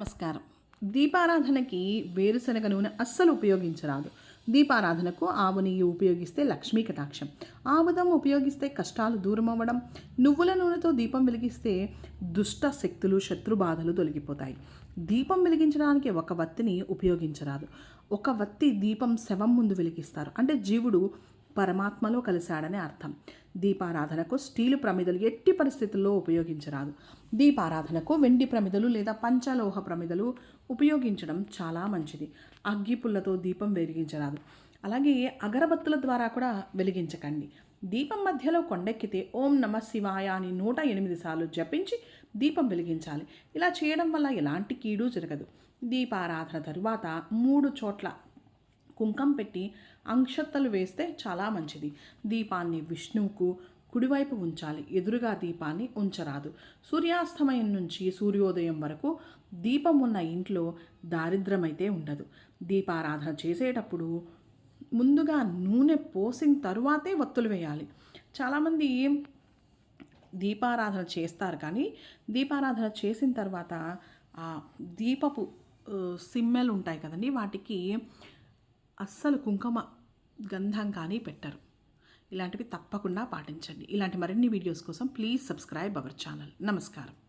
నమస్కారం. దీపారాధనకి వేరుశనగ నూనె అస్సలు ఉపయోగించరాదు. దీపారాధనకు ఆవు నెయ్యి ఉపయోగిస్తే లక్ష్మీ కటాక్షం. ఆముదం ఉపయోగిస్తే కష్టాలు దూరం అవ్వడం నువ్వుల నూనెతో దీపం వెలిగిస్తే దుష్ట శక్తులు శత్రు బాధలు తొలగిపోతాయి. దీపం వెలిగించడానికి ఒక వత్తిని ఉపయోగించరాదు. ఒక వత్తి దీపం శవం ముందు వెలిగిస్తారు. అంటే జీవుడు పరమాత్మలో కలిశాడని అర్థం. దీపారాధనకు స్టీలు ప్రమిదలు ఎట్టి పరిస్థితుల్లో ఉపయోగించరాదు. దీపారాధనకు వెండి ప్రమిదలు లేదా పంచలోహ ప్రమిదలు ఉపయోగించడం చాలా మంచిది. అగ్గి పుల్లతో దీపం వెలిగించరాదు. అలాగే అగరబత్తుల ద్వారా కూడా వెలిగించకండి. దీపం మధ్యలో కొండెక్కితే ఓం నమ శివాయ అని నూట ఎనిమిది సార్లు జపించి దీపం వెలిగించాలి. ఇలా చేయడం వల్ల ఎలాంటి కీడు జరగదు. దీపారాధన తరువాత మూడు చోట్ల కుంకం పెట్టి అంక్షత్తలు వేస్తే చాలా మంచిది. దీపాన్ని విష్ణువుకు కుడివైపు ఉంచాలి. ఎదురుగా దీపాన్ని ఉంచరాదు. సూర్యాస్తమయం నుంచి సూర్యోదయం వరకు దీపం ఉన్న ఇంట్లో దారిద్రమైతే ఉండదు. దీపారాధన చేసేటప్పుడు ముందుగా నూనె పోసిన తరువాతే ఒత్తులు వేయాలి. చాలామంది దీపారాధన చేస్తారు కానీ దీపారాధన చేసిన తర్వాత ఆ దీపపు సిమ్మెలు ఉంటాయి కదండి వాటికి అస్సలు కుంకుమ గంధం కానీ పెట్టరు. ఇలాంటివి తప్పకుండా పాటించండి. ఇలాంటి మరిన్ని వీడియోస్ కోసం ప్లీజ్ సబ్స్క్రైబ్ అవర్ ఛానల్. నమస్కారం.